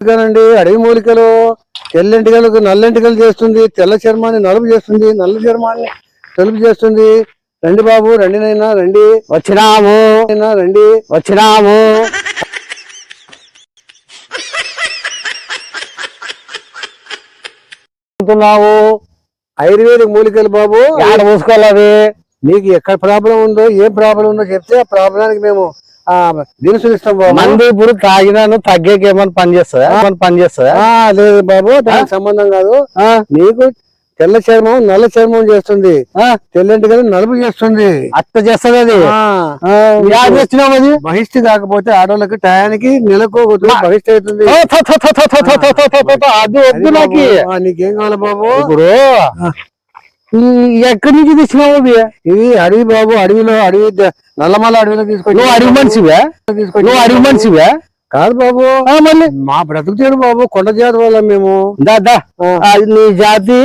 కానండి అడవి మూలికలు తెల్లంటికలకు నల్లెంటికలు చేస్తుంది తెల్ల చర్మాన్ని నలుపు చేస్తుంది నల్ల చర్మాన్ని తెలుపు చేస్తుంది. రండి బాబు రండి నైనా రండి. వచ్చినాము. రండి. వచ్చినాము. ఆయుర్వేదిక్ మూలికలు బాబు. ఆడ మూసుకోవాలి మీకు ఎక్కడ ప్రాబ్లం ఉందో ఏ ప్రాబ్లం ఉందో చెప్తే ఆ ప్రాబ్లానికి మేము దినుసులు మంది ఇప్పుడు తాగినాను తగ్గేకి ఏమైనా పని చేస్తా ఏమైనా పని చేస్తా లేదు బాబు దానికి సంబంధం కాదు నీకు తెల్ల చర్మం నల్ల చర్మం చేస్తుంది తెల్లంటి కదా నలుపు చేస్తుంది అత్త చేస్తుంది అది చేస్తున్నాం అది బహిష్టి కాకపోతే ఆడవాళ్ళకి టయానికి నెలకోగొట్టు బహిష్టి అవుతుంది అది వద్దు నాకు నీకేం కావాలి బాబు ఇప్పుడు ఎక్కడి నుంచి తెచ్చినావు ఇది అడవి బాబు అడవిలో అడవి నల్లమల్ల అడవిలో తీసుకొచ్చి నువ్వు అడిగి మనిషివే? తీసుకొచ్చి నువ్వు అడిగి మనిషివే? కాదు బాబు. ఆ, మళ్ళీ? మా బ్రతుకు తీరు బాబు కొండ జాతి వాళ్ళ మేము. నీ జాతి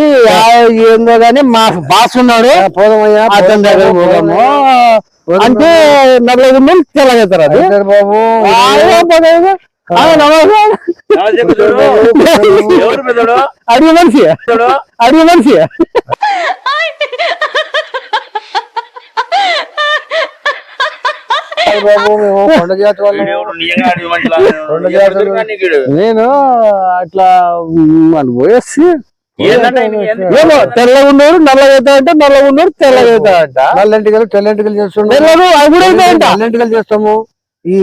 ఏందో గాని మా బాస్ ఉన్నాడు. ఆ, పోదామయ్యా అతని దగ్గర పోదాము అంటే తెల్లగవుతారు అది. పోదాం బాబు. ఆ, ఏ పోదాము. ఆ, నమస్కారం. ఎవరు పెద్దడు అడిగి మనిషి అడిగి మనిషి బాబు మేము కొండ జాతి వాళ్ళం? నేను అట్లా అని పోయేసి? ఏమో తెల్లగా ఉన్నవారు నల్లగా అవుతా అంటే నల్లగా ఉన్నవారు తెల్లగా అవుతా అంట. నల్లెంటికలు తెల్లెంటికలు చేస్తున్నాం తెల్లలు అవి కూడా అవుతా అంట. నల్లెంటికలు చేస్తాము. ఈ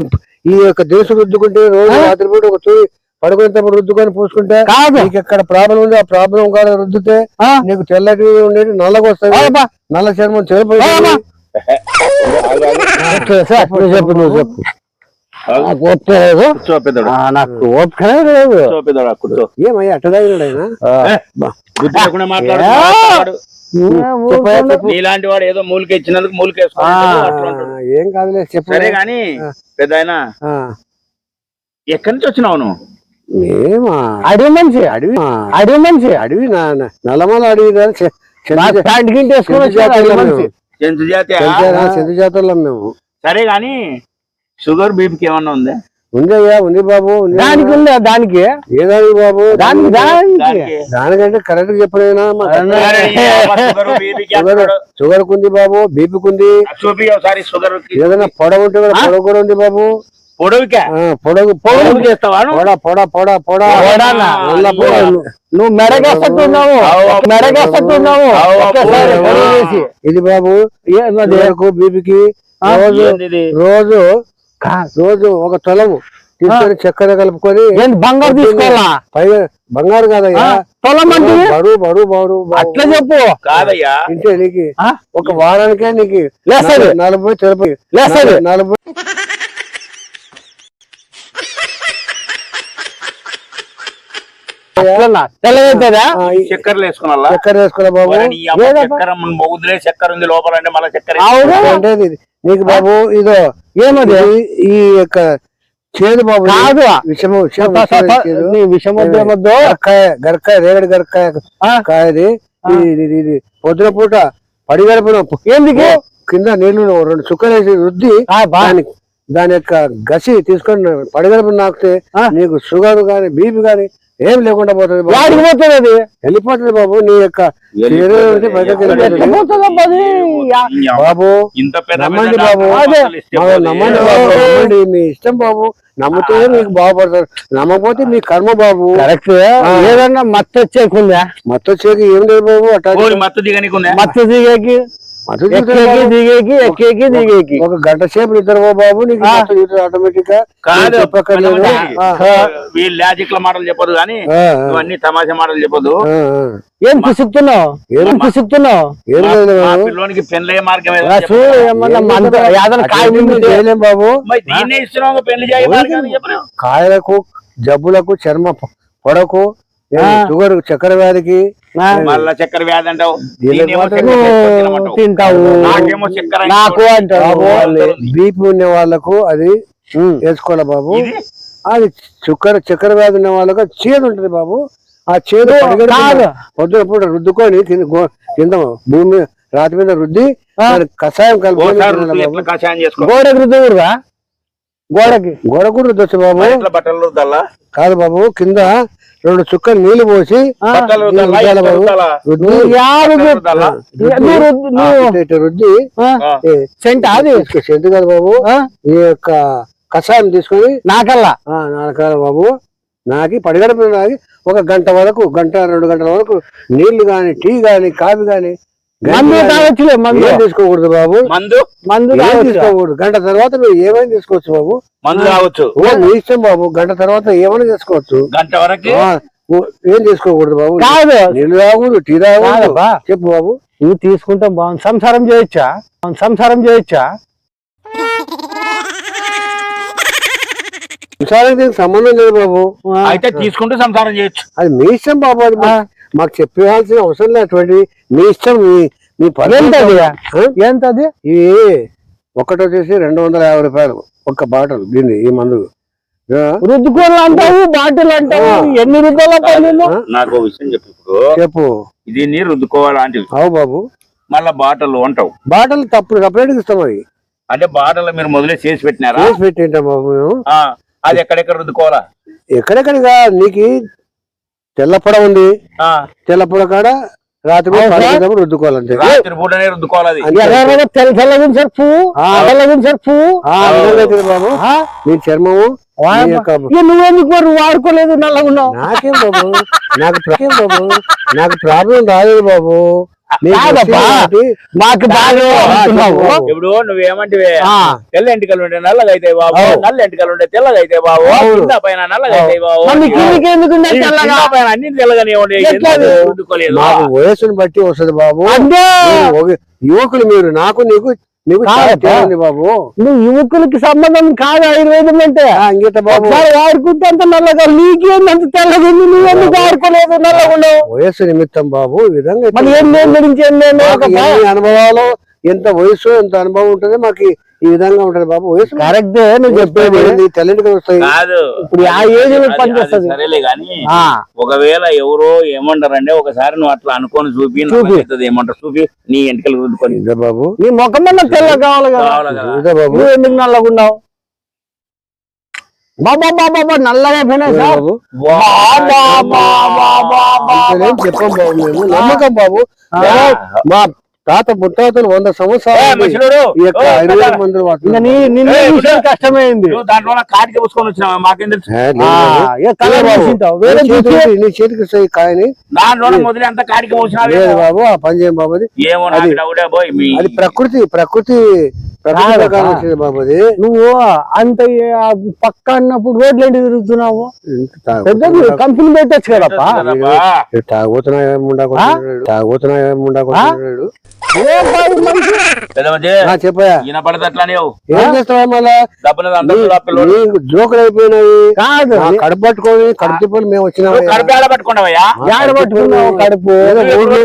ఈ యొక్క దేశం రుద్దుకుంటే రోజు రాత్రి పూట ఒక తూరి పడుకునేటప్పుడు రుద్దుకొని పూసుకుంటే కాదు. నీకు ఎక్కడ ప్రాబ్లం ఉంది ఆ ప్రాబ్లం కాడ రుద్దితే. నీకు తెల్లటి ఉండేది నల్లగా వస్తాయి. నల్ల చర్మం అబ్బా. చెప్పు నాకు ఓపిక ఏమయ్యా అట్ట వాడు ఏదో మూలిక ఇచ్చినందుకు మూలిక ఏం కాదులే చెప్పు. సరే గాని పెద్ద ఆయన ఎక్కడి నుంచి వచ్చినావు నువ్వు? మేమా అడవి మనిషి అడవి అడవి మనిషి అడవి నల్లమల అడవి గింటేసుకుని మేము. సరే గాని షుగర్ బీపీకి ఏమన్నా ఉందా? ఉందయ్యా ఉంది బాబు దానికి ఉందా దానికి? ఏ బాబు? దానికి దానికి దానికంటే కరెక్ట్ ఎప్పుడైనా షుగర్ కుంది బాబు బీపీకి ఉంది ఏదైనా పొడవు ఉంటే పొడవు కూడా ఉంది బాబు. నువ్వు? మెడగేస్తున్నావు మెడగేస్తున్నావు ఇది బాబు ఏకు బీబీకి? రోజు రోజు రోజు ఒక తొలవు తీసుకొని చక్కెర కలుపుకొని బంగారు తీసుకోవాలా? పైగా బంగారు కాదయ్యా. బరువు బరువు బరువు అట్లా చెప్పు. కాదయ్యా. ఇంటే నీకు. ఒక వారానికే నీకు లేసదు నలభై తెలుపు లేసదు నలభై చక్కెర బాబు. చక్కెర ఉంది లోపల నీకు బాబు ఇదో ఏమది? ఈ యొక్క చేదు బాబు. కాదు. విషము విషమద్దు గరకాయ గరకాయ రేగడి గరకాయ కాయది. ఇది పొద్దున పూట పడి గడపడం ఎందుకు కింద నీళ్ళు రెండు చుక్కలేసి రుద్ది దానికి దాని యొక్క గసి తీసుకొని పడగడప నాకితే నీకు షుగర్ గాని బీపీ గాని ఏం లేకుండా పోతుంది వాడికి పోతుంది అది? వెళ్ళిపోతుంది బాబు నీ యొక్క బాబు. నమ్మండి బాబు. నమ్మండి బాబు మీ ఇష్టం బాబు. నమ్మితే మీకు బాగుపడతారు. నమ్మకపోతే మీ కర్మ బాబు. కరెక్ట్ ఏదన్నా మత్తు వచ్చేకుందా మత్తు వచ్చేకి ఏం లేదు బాబు అట్లా మత్తు దిగనికుందా మత్తు దిగకి దిగేకి ఎక్కేకి దిగేకి. ఒక గంట సేపు నిద్ర బాబు నీకు ఆటోమేటిక్గా కాదు. వీళ్ళు మాటలు చెప్పదు కానీ ఇవన్నీ తమాషా మాటలు చెప్పదు ఏం కుసుకుతున్నావు? ఏం కుసుకుతున్నావు? ఏం పిల్లోనికి పెళ్ళే మార్గం చేయలేం పెళ్ళి కాయలకు జబ్బులకు చర్మ పొడకు షుగర్ చక్కెర వ్యాధికి? మళ్ళా చక్కెర వ్యాధి అంటావు. తింటావు. నాకు అంటావు బీపీ ఉన్న వాళ్ళకు అది వేసుకోవాలి బాబు. అది చక్కెర చక్కెర వ్యాధి ఉన్న వాళ్ళకు చేదు ఉంటది బాబు. ఆ చేదు పొద్దున పూట రుద్దుకొని కింద భూమి రాతి మీద రుద్ది కషాయం కలిపి గోడకి రుద్దురా గోడకి? గోడకు రుద్దొచ్చు బాబు. కాదు బాబు కింద రెండు చుక్కలు నీళ్ళు పోసి? రుద్ది, సెంట్ అది? ఎందుకు కాదు బాబు. ఆ, ఈ యొక్క కషాయం తీసుకొని నాకల్లా? ఆ నాలుకాల బాబు. నాకి పడిగడప నాకి ఒక గంట వరకు గంట రెండు గంటల వరకు నీళ్ళు గాని టీ గాని కాఫీ గాని మందు తాగొచ్చులే మందు. ఏం తీసుకోకూడదు బాబు? మందు? మందు ఏం తాగొచ్చు తీసుకోకూడదు గంట తర్వాత మీరు ఏమైనా తీసుకోవచ్చు బాబు. మందు ఓ మీ ఇష్టం బాబు. గంట తర్వాత ఏమైనా తీసుకోవచ్చు. గంట వరకు? ఏం తీసుకోకూడదు బాబు? కాదు. నీళ్ళు తాగకూడదు టీ తాగకూడదు. చెప్పు బాబు. ఇవి తీసుకుంటే బాగుంది సంసారం చేయొచ్చా? సంసారం చేయొచ్చా? దీనికి సంబంధం లేదు బాబు. అయితే తీసుకుంటూ సంసారం చేయొచ్చు. అది మీ ఇష్టం బాబు అది మాకు చెప్పాల్సిన అవసరం లేటువంటి మీ ఇష్టం మీ మీ పద్ధతి ఎంతది ఇవి ఒకటి వచ్చేసి రెండు వందల యాభై రూపాయలు ఒక్క బాటల్ దీన్ని ఈ మందు. రుద్దుకోలు అంటావు బాటిల్ అంటావు ఎన్ని రుద్దాల నాకు విషయం చెప్పు ఇప్పుడు. చెప్పు. ఇది నీరు రుద్దుకోవాలంటే అవు బాబు. మళ్ళా బాటలు అంటావు. బాటల్ తప్పుడు సపరేట్ ఇస్తాం అవి అంటే బాటలు మీరు మొదలే చేసి పెట్టినారా? చేసి పెట్టింటాం బాబు అది ఎక్కడెక్కడ రుద్దుకోవాలా? ఎక్కడెక్కడిగా నీకు తెల్లపడ ఉంది. ఆ, తెల్లపడ కాడ రాత్రి రుద్దుకోవాలంటే. పూటనే రుద్దుకోవాలి తెల్లగుంది సార్ పువ్వు. తెల్లగుంది సార్ బాబు. ఆ? మీ చర్మము నువ్వెందుకు వాడుకోలేదు నల్లగున్నావు. నాకేం బాబు? నాకు ప్రాబ్లం బాబు నాకు ప్రాబ్లం రాలేదు బాబు. కాదబ్బా. మాకు బాగా. ఇప్పుడు నువ్వేమంటివే ఆ. తెల్ల ఎంటికలు ఉంటే నల్లగా అయితే బాబు. నల్ల ఎంటికలు ఉంటే తెల్లగా అయితే బాబు. కింద పైన నల్లగా అయితే బాబు పైన అన్ని తెల్లగానే ఉండే వయసుని బట్టి వస్తుంది బాబు యువకులు మీరు నాకు నీకు ఉంది బాబు నువ్వు యువకులకి సంబంధం కాదు ఆయుర్వేదం అంటే ఇంకేత బాబు వాడుకుంటే అంత నల్లగా నీకేందంత తెల్లగా ఉంది నువ్వెందుకు వాడుకోలేదు నల్లగున్నావు వయస్సు నిమిత్తం బాబు ఈ విధంగా అనుభవాలు ఎంత వయసు ఎంత అనుభవం ఉంటుంది మాకు ఈ విధంగా ఉంటది బాబు వయసు కరెక్ట్ నువ్వు చెప్పేది తెల్లటికి వస్తాయి కాదు ఇప్పుడు ఆ ఏజ్ పనిచేస్తుంది సరేలే గాని ఆ, ఒకవేళ ఎవరో ఏమంటారంటే ఒకసారి నువ్వు అట్లా అనుకొని చూపి చూపి. అవుతుంది ఏమంటారు చూపి నీ ఎంటికలు రుద్దుకొని ఇదే బాబు నీ ముఖం మీద తెల్ల కావాలి కదా కావాలి కదా ఇదే బాబు నువ్వు ఎందుకు నల్లగున్నావు బాబా బాబా బాబా నల్లగా అయిపోయినా ఇదే సార్ చెప్పాం బాబు మేము నమ్మకం బాబు మా తాత ముత్తాతలు వంద సంవత్సరాలు కష్టమైంది. నువ్వు దాంట్లో నా కాటికి పూసుకొని వచ్చినావా? మాకేం తెలుసు? ఏ, ఆ, లేదు. ఏ కలర్ బాబు. చూసింటావు వేరే నీ చూసి చేతికి- నీ చేతికి వస్తాయి కాయని. దాంట్లో మొదలు అంత కాటికి లేదు పూసినావే బాబు ఆ పని చేయం బాబు అది ప్రకృతి ప్రకృతి నువ్వు అంత పక్క అన్నప్పుడు రోడ్లు ఏంటి తిరుగుతున్నావు? పెద్ద కంపెనీ పెట్టచ్చు కదప్పా? కదబ్బా. ఇది నీకు జోకులు అయిపోయినాయి కాదు. కడుపు పట్టుకొని కడుపు తిప్పలు మేము వచ్చినాం కడుపు ఊర్లు.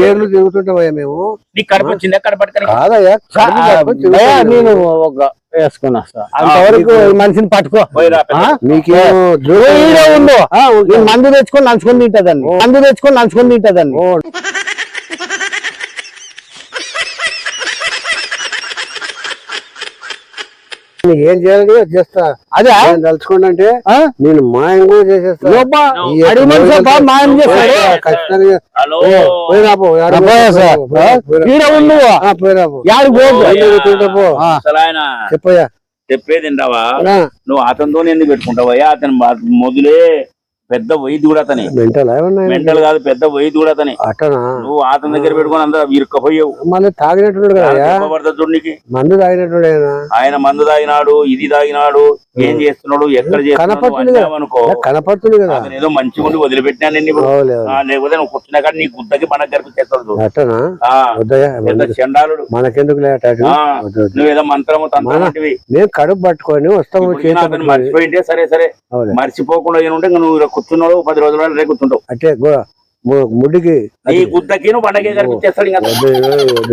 గేర్లు తిరుగుతుంటామయ్యా మేము. నీకు కాదయ్యా. నేను ఒక అంతవరకు మనిషిని పట్టుకో. ఉంటా. నేను మందు తెచ్చుకొని నంచుకొని తింటదండి. మందు తెచ్చుకొని నంచుకొని తింటదండి. నీకు ఏం చేయాలి అది చేస్తా. అదే? నేను తలుచుకోండి అంటే? నేను మాయం కూడా చేసేస్తా. మాయం చేస్తాడు. ఖచ్చితంగా. చెప్పయ్యా. చెప్పేది నువ్వు అతనితో ఎందుకు పెట్టుకుంటావయ్యా? అతను మొదలే పెద్ద వైద్యుడు కూడా అతని. మెంటల్ కాదు పెద్ద వైద్యుడు కూడా అతని. నువ్వు అతని దగ్గర పెట్టుకొని అంతా ఇరుక్కపోయావు. మళ్ళీ నీకు. మందు తాగినట్టుడు ఆయన. మందు తాగినాడు ఇది తాగినాడు ఏం చేస్తున్నాడు ఎక్కడ చేస్తున్నాడు కనపడుతుంది కదా. ఏదో మంచిగా ఉండి వదిలిపెట్టినా నేను లేకపోతే నువ్వు కూర్చున్నా కానీ నీ గుద్దకి మన కనిపించేస్తాడు చూడు. అట్టనా ఆ వద్దయ్యా పెద్ద మనకి- చండాలుడు. మనకెందుకు నువ్వేదో మంత్రము తంత్రమంటివి మేము కడుపు పట్టుకొని వస్తాము మర్చిపోయింటే సరే సరే. మర్చిపోకుండా ఇంకా నువ్వు కూర్చున్నాడు పది రోజుల కూర్చుంటావు అంటే గో- ము- ముడ్డికి నీ గుద్దకి నువ్వు బండకే కనిపించేస్తాడు ఇంకా.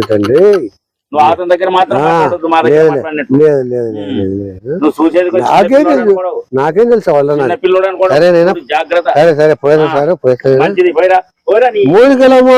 తండ్రి నువ్వు అతని దగ్గర మాత్రం. నువ్వు చూసేది నాకేం తెలుసు? వాళ్ళ పిల్లోడు అనుకోవడం. జాగ్రత్త. సరే సరే పోయినా ఆ. సార్ పోయినా మంచిది పోయిరా. పోయిరా నీ మూడు కిలోమా